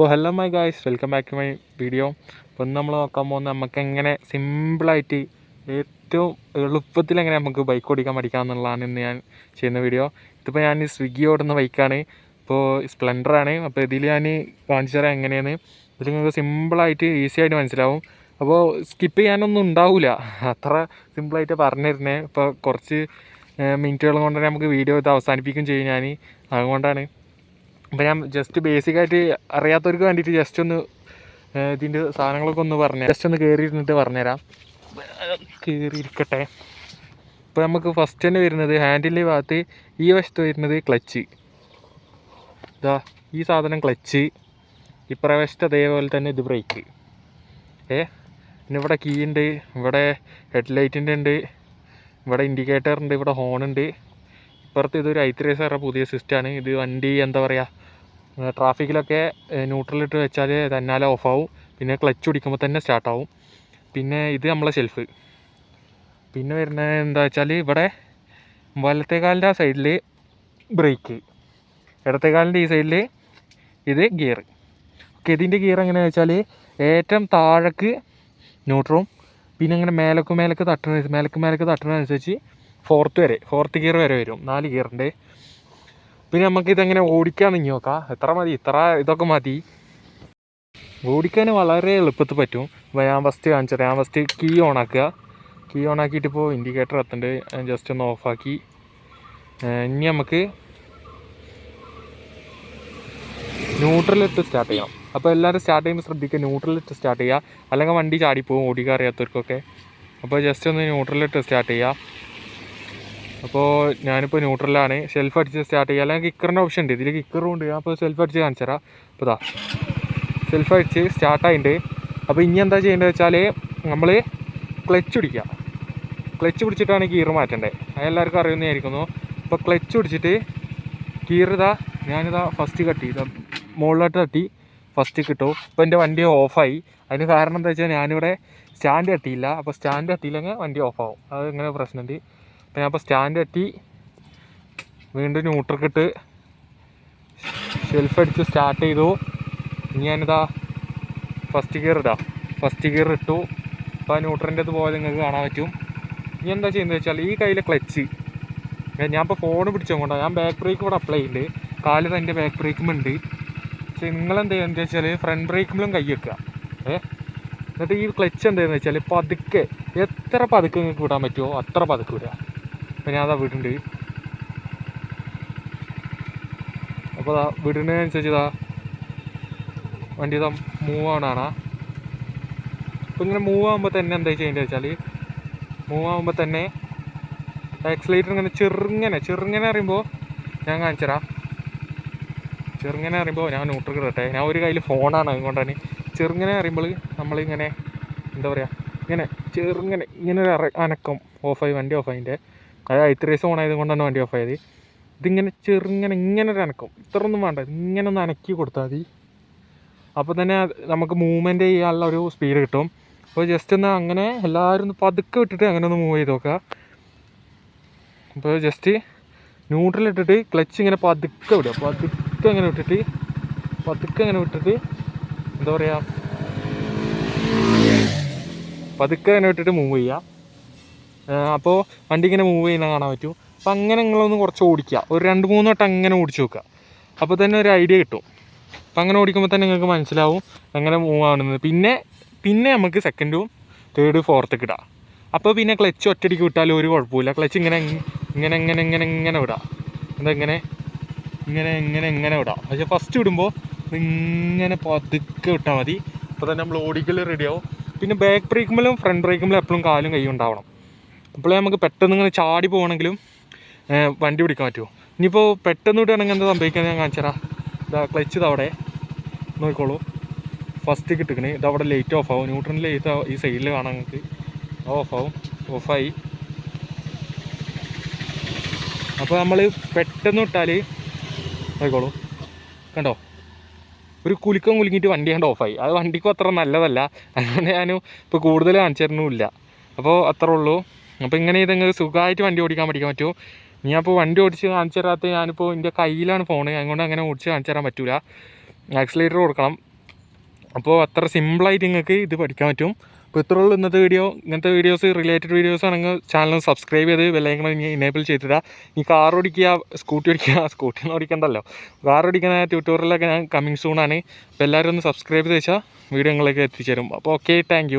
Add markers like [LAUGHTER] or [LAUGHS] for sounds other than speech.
അപ്പോൾ hello my guys welcome back to my video അപ്പോൾ ഇന്ന് നമ്മൾ നോക്കാൻ പോകുന്നത് നമുക്ക് എങ്ങനെ സിമ്പിളായിട്ട് ഏറ്റവും എളുപ്പത്തിൽ എങ്ങനെ നമുക്ക് ബൈക്ക് ഓടിക്കാൻ പഠിക്കാം എന്നുള്ളതാണ് ഇന്ന് ഞാൻ ചെയ്യുന്ന വീഡിയോ ഇതിപ്പോൾ ഞാൻ സ്വിഗ്ഗി ഓടുന്ന ബൈക്കാണ് ഇപ്പോൾ സ്പ്ലെൻഡറാണ് അപ്പോൾ ഇതിൽ ഞാൻ കാണിച്ചു തരാം എങ്ങനെയാണ് ഇതിൽ നിങ്ങൾക്ക് സിമ്പിളായിട്ട് ഈസി ആയിട്ട് മനസ്സിലാവും. അപ്പോൾ സ്കിപ്പ് ചെയ്യാനൊന്നും ഉണ്ടാവില്ല അത്ര സിമ്പിളായിട്ട് പറഞ്ഞു തരുന്നത് ഇപ്പോൾ കുറച്ച് മിനിറ്റുകൾ കൊണ്ട് തന്നെ നമുക്ക് വീഡിയോ ഇത് അവസാനിപ്പിക്കും ചെയ്യും ഞാൻ അതുകൊണ്ടാണ് അപ്പോൾ ഞാൻ ജസ്റ്റ് ബേസിക്കായിട്ട് അറിയാത്തവർക്ക് വേണ്ടിയിട്ട് ജസ്റ്റ് ഒന്ന് ഇതിന്റെ സാധനങ്ങളൊക്കെ ഒന്ന് പറഞ്ഞു ജസ്റ്റ് ഒന്ന് കയറി ഇരുന്നിട്ട് പറഞ്ഞുതരാം കയറിയിരിക്കട്ടെ ഇപ്പോൾ നമുക്ക് ഫസ്റ്റ് തന്നെ വരുന്നത് ഹാൻഡിലിന്റെ ഭാഗത്ത് ഈ വശത്ത് വരുന്നത് ക്ലച്ച് ഇതാ ഈ സാധനം ക്ലച്ച് ഇപ്രവശത്ത് അതേപോലെ തന്നെ ഇത് ബ്രേക്ക് ഏ പിന്നെ ഇവിടെ കീ ഉണ്ട് ഇവിടെ ഹെഡ് ലൈറ്റിന്റെ ഉണ്ട് ഇവിടെ ഇൻഡിക്കേറ്റർ ഉണ്ട് ഇവിടെ ഹോൺ ഉണ്ട്. ഇപ്പുറത്ത് ഇതൊരു ഐത്രീസറ പുതിയ സിസ്റ്റമാണ് ഇത് വണ്ടി എന്താ പറയുക ട്രാഫിക്കിലൊക്കെ ന്യൂട്രലിട്ട് വെച്ചാൽ തന്നാലെ ഓഫാവും പിന്നെ ക്ലച്ച് പിടിക്കുമ്പോൾ തന്നെ സ്റ്റാർട്ടാവും പിന്നെ ഇത് നമ്മളെ ഷെൽഫ് പിന്നെ വരുന്നത് എന്താ വെച്ചാൽ ഇവിടെ വലത്തെ കാലിന്റെ ആ സൈഡിൽ ബ്രേക്ക് ഇടത്തെ കാലിന്റെ ഈ സൈഡിൽ ഇത് ഗിയർ ഓക്കെ ഇതിന്റെ ഗിയർ എങ്ങനെയാണെന്ന് വെച്ചാൽ ഏറ്റവും താഴേക്ക് ന്യൂട്രും പിന്നെ അങ്ങനെ മേലക്ക് മേലക്ക് തട്ടുന്ന മേലക്ക് മേലക്ക് തട്ടുന്നതനുസരിച്ച് ഫോർത്ത് വരെ ഫോർത്ത് ഗിയർ വരെ വരും നാല് ഗിയറിന്റെ പിന്നെ നമുക്ക് ഇതെങ്ങനെ ഓടിക്കാൻ നീങ്ങി നോക്കാം. എത്ര മതി ഇത്ര ഇതൊക്കെ മതി. ഓടിക്കാൻ വളരെ എളുപ്പത്തിൽ പറ്റും. ഞാൻ ഫസ്റ്റ് കാണിച്ചത് ഞാൻ ഫസ്റ്റ് കീ ഓൺ ആക്കുക. കീ ഓൺ ആക്കിയിട്ട് ഇപ്പോൾ ഇൻഡിക്കേറ്റർ എത്തുന്നുണ്ട് ജസ്റ്റ് ഒന്ന് ഓഫാക്കി ഇനി നമുക്ക് ന്യൂട്രലിട്ട് സ്റ്റാർട്ട് ചെയ്യണം. അപ്പോൾ എല്ലാവരും സ്റ്റാർട്ട് ചെയ്യുമ്പോൾ ശ്രദ്ധിക്കുക ന്യൂട്രലിട്ട് സ്റ്റാർട്ട് ചെയ്യുക. അല്ലെങ്കിൽ വണ്ടി ചാടിപ്പോവും ഓടിക്കാൻ അറിയാത്തവർക്കൊക്കെ. അപ്പോൾ ജസ്റ്റ് ഒന്ന് ന്യൂട്രലിട്ട് സ്റ്റാർട്ട് ചെയ്യുക. അപ്പോൾ ഞാനിപ്പോൾ ന്യൂട്രലാണ് സെൽഫ് അടിച്ച് സ്റ്റാർട്ട് ചെയ്യുക അല്ലെങ്കിൽ കിക്കറിന്റെ ഓപ്ഷൻ ഉണ്ട്. ഇതിൽ കിക്കറും ഉണ്ട്. ഞാൻ അപ്പോൾ സെൽഫ് അടിച്ച് കാണിച്ചു തരാം. അപ്പോൾ ഇതാ സെൽഫ് അടിച്ച് സ്റ്റാർട്ടായിട്ടുണ്ട് അപ്പോൾ ഇനി എന്താ ചെയ്യേണ്ടത് വെച്ചാൽ നമ്മൾ ക്ലച്ച് പിടിക്കുക ക്ലച്ച് പിടിച്ചിട്ടാണ് ഗിയർ മാറ്റേണ്ടത് അത് എല്ലാവർക്കും അറിയുന്നതായിരിക്കുന്നു അപ്പോൾ ക്ലച്ച് പിടിച്ചിട്ട് ഗിയർ ഇതാ ഞാനിതാ ഫസ്റ്റ് കട്ടി ഇതാ മുകളിലോട്ട് തട്ടി ഫസ്റ്റ് കിട്ടും ഇപ്പോൾ എന്റെ വണ്ടി ഓഫായി അതിന് കാരണം എന്താ വെച്ചാൽ ഞാനിവിടെ സ്റ്റാൻഡ് തട്ടിയില്ല. അപ്പോൾ സ്റ്റാൻഡ് തട്ടിയില്ലെങ്കിൽ വണ്ടി ഓഫാവും അത് ഇങ്ങനെ പ്രശ്നമുണ്ട് അപ്പോൾ ഞാൻ അപ്പോൾ സ്റ്റാൻഡ് കെട്ടി വീണ്ടും ന്യൂട്രക്കിട്ട് ഷെൽഫ് അടിച്ച് സ്റ്റാർട്ട് ചെയ്തു. ഇനി ഞാനിതാ ഫസ്റ്റ് ഗിയർ ഇതാ ഫസ്റ്റ് ഗിയർ ഇട്ടു. അപ്പോൾ ന്യൂട്രന്റെ പോയത് നിങ്ങൾക്ക് കാണാൻ പറ്റും. ഇനി എന്താ ചെയ്യുന്നത് വെച്ചാൽ ഈ കയ്യിലെ ക്ലച്ച് ഞാൻ ഇപ്പോൾ ഫോൺ പിടിച്ചുകൊണ്ടാണ് ഞാൻ ബാക്ക് ബ്രേക്ക് ഇവിടെ അപ്ലൈ ചെയ്യുന്നുണ്ട് കാലിൽ തന്നെ ബാക്ക് ബ്രേക്കും ഉണ്ട് പക്ഷേ നിങ്ങളെന്ത് എന്താ വെച്ചാൽ ഫ്രണ്ട് ബ്രേക്കിലും കൈ വെക്കുക. ഏ? എന്നിട്ട് ഈ ക്ലച്ച് എന്താണെന്ന് വെച്ചാൽ പതുക്കെ എത്ര പതുക്കെ നിങ്ങൾക്ക് വിടാൻ പറ്റുമോ അത്ര പതുക്കെ വിടുക. അപ്പോൾ ഞാൻ അതാ വീട്ടുണ്ട് അപ്പോൾ അതാ വിടുന്നതിനനുസരിച്ച് ഇതാ വണ്ടി ഇതാ മൂവ് ആവണാണ് അപ്പോൾ ഇങ്ങനെ മൂവ് ആകുമ്പോൾ തന്നെ എന്താ ചെയ്യേണ്ടത് വെച്ചാൽ മൂവ് ആകുമ്പോൾ തന്നെ ആക്സിലേറ്റർ ഇങ്ങനെ ചെറുങ്ങനെ ചെറുങ്ങനെ അറിയുമ്പോൾ ഞാൻ കാണിച്ചുതരാം ചെറുങ്ങനെ അറിയുമ്പോൾ ഞാൻ ന്യൂട്രൽ ഇടട്ടെ. ഞാൻ ഒരു കയ്യിൽ ഫോണാണ് അതുകൊണ്ടാണ്. ചെറുങ്ങനെ അറിയുമ്പോൾ നമ്മളിങ്ങനെ എന്താ പറയുക ഇങ്ങനെ ചെറുങ്ങനെ ഇങ്ങനെ ഒരു അനക്കം ഓഫായി വണ്ടി ഓഫായിന്റെ അത് ഐത്രേസ് ഓൺ ആയത് കൊണ്ടാണ് വണ്ടി ഓഫ് ആയത്. ഇതിങ്ങനെ ചെറുങ്ങനെ ഇങ്ങനെ ഒരു അനക്കം. ഇത്ര ഒന്നും വേണ്ട. ഇങ്ങനെ ഒന്ന് അനക്കി കൊടുത്താൽ മതി. അപ്പോൾ തന്നെ നമുക്ക് മൂവ്മെന്റ് ചെയ്യാനുള്ള ഒരു സ്പീഡ് കിട്ടും. അപ്പോൾ ജസ്റ്റ് ഒന്ന് അങ്ങനെ എല്ലാവരും ഒന്ന് പതുക്കെ വിട്ടിട്ട് അങ്ങനെ ഒന്ന് മൂവ് ചെയ്ത് നോക്കുക അപ്പോൾ ജസ്റ്റ് ന്യൂട്രൽ ഇട്ടിട്ട് ക്ലച്ച് ഇങ്ങനെ പതുക്കെ വിടുക. പതുക്കെ അങ്ങനെ വിട്ടിട്ട് പതുക്കെ അങ്ങനെ വിട്ടിട്ട് എന്താ പറയുക പതുക്കെ അങ്ങനെ വിട്ടിട്ട് മൂവ് ചെയ്യുക അപ്പോൾ വണ്ടി ഇങ്ങനെ മൂവ് ചെയ്യുന്ന കാണാൻ പറ്റും. അപ്പോൾ അങ്ങനെ നിങ്ങളൊന്ന് കുറച്ച് ഓടിക്കുക. ഒരു രണ്ട് മൂന്ന് വട്ടം അങ്ങനെ ഓടിച്ച് നോക്കുക. അപ്പോൾ തന്നെ ഒരു ഐഡിയ കിട്ടും. അപ്പം അങ്ങനെ ഓടിക്കുമ്പോൾ തന്നെ നിങ്ങൾക്ക് മനസ്സിലാവും എങ്ങനെ മൂവ് ആവുന്നത്. പിന്നെ പിന്നെ നമുക്ക് സെക്കൻഡും തേർഡ് ഫോർത്തൊക്കെ ഇടാം. അപ്പോൾ പിന്നെ ക്ലച്ച് ഒറ്റയടിക്ക് വിട്ടാലും ഒരു കുഴപ്പമില്ല. ക്ലച്ച് ഇങ്ങനെ ഇങ്ങനെ ഇങ്ങനെ ഇങ്ങനെ ഇങ്ങനെ വിടാം. എന്താ ഇങ്ങനെ? ഇങ്ങനെ ഇങ്ങനെ ഇങ്ങനെ വിടാം. പക്ഷേ ഫസ്റ്റ് വിടുമ്പോൾ ഇങ്ങനെ പതുക്കെ വിട്ടാൽ മതി. അപ്പോൾ തന്നെ നമ്മൾ ഓടിക്കൽ റെഡിയാവും പിന്നെ ബാക്ക് ബ്രേക്കുമ്പോഴും ഫ്രണ്ട് ബ്രേക്കുമ്പോഴും എപ്പോഴും കാലും കൈ ഉണ്ടാവണം. അപ്പോഴേ നമുക്ക് പെട്ടെന്ന് ഇങ്ങനെ ചാടി പോകണമെങ്കിലും വണ്ടി പിടിക്കാൻ പറ്റുമോ? ഇനിയിപ്പോൾ പെട്ടെന്ന് വിട്ടുകയാണെങ്കിൽ എന്താ സംഭവിക്കുന്നത് ഞാൻ കാണിച്ചതരാം ഇതാ ക്ലച്ച് ഇതവിടെ നോക്കിക്കോളൂ. ഫസ്റ്റ് കിട്ടിക്കണേ. ഇതവിടെ ലൈറ്റ് ഓഫ് ആവും. ന്യൂട്രൺ ലൈറ്റ് ഈ സൈഡിൽ കാണാൻ നിങ്ങൾക്ക് ഓഫ് ആവും. ഓഫായി അപ്പോൾ നമ്മൾ പെട്ടെന്ന് വിട്ടാൽ നോക്കിക്കോളൂ. കണ്ടോ? ഒരു കുലുക്കം കുലുങ്ങിയിട്ട് വണ്ടി കണ്ട് ഓഫായി അത് വണ്ടിക്കും അത്ര നല്ലതല്ല. അതുകൊണ്ട് ഞാൻ ഇപ്പോൾ കൂടുതൽ കാണിച്ചു അപ്പോൾ അത്രേ ഉള്ളൂ. അപ്പോൾ ഇങ്ങനെ ഇതങ്ങ് സുഖമായിട്ട് വണ്ടി ഓടിക്കാൻ പഠിക്കാൻ പറ്റുമോ നീ അപ്പോൾ വണ്ടി ഓടിച്ച് കാണിച്ചു തരാത്ത ഞാനിപ്പോൾ എന്റെ കയ്യിലാണ് ഫോൺ അതുകൊണ്ട് അങ്ങനെ ഓടിച്ച് കാണിച്ചു തരാൻ പറ്റില്ല ആക്സിലേറ്റർ കൊടുക്കണം. അപ്പോൾ അത്ര സിമ്പിളായിട്ട് നിങ്ങൾക്ക് ഇത് പഠിക്കാൻ പറ്റും. അപ്പോൾ ഇത്രേ ഉള്ളൂ ഇന്നത്തെ വീഡിയോ ഇങ്ങനത്തെ വീഡിയോസ് റിലേറ്റഡ് വീഡിയോസ് ആണെങ്കിൽ ചാനൽ സബ്സ്ക്രൈബ് ചെയ്ത് ബെല്ലൈക്കണം ഇനി ഇനേബിൾ ചെയ്തിടാ ഈ കാർ ഓടിക്കുക സ്കൂട്ടി ഓടിക്കുക [LAUGHS] സ്കൂട്ടി ഓടിക്കണ്ടല്ലോ. കാർ ഓടിക്കുന്ന ട്യൂട്ടോറിയലൊക്കെ ഞാൻ കമ്മിങ് സൂൺ ആണ്. അപ്പോൾ എല്ലാവരും ഒന്ന് സബ്സ്ക്രൈബ് ചെയ്ത് വെച്ചാൽ വീഡിയോ നിങ്ങളിലേക്ക് എത്തിച്ചേരും. അപ്പോൾ ഓക്കെ താങ്ക്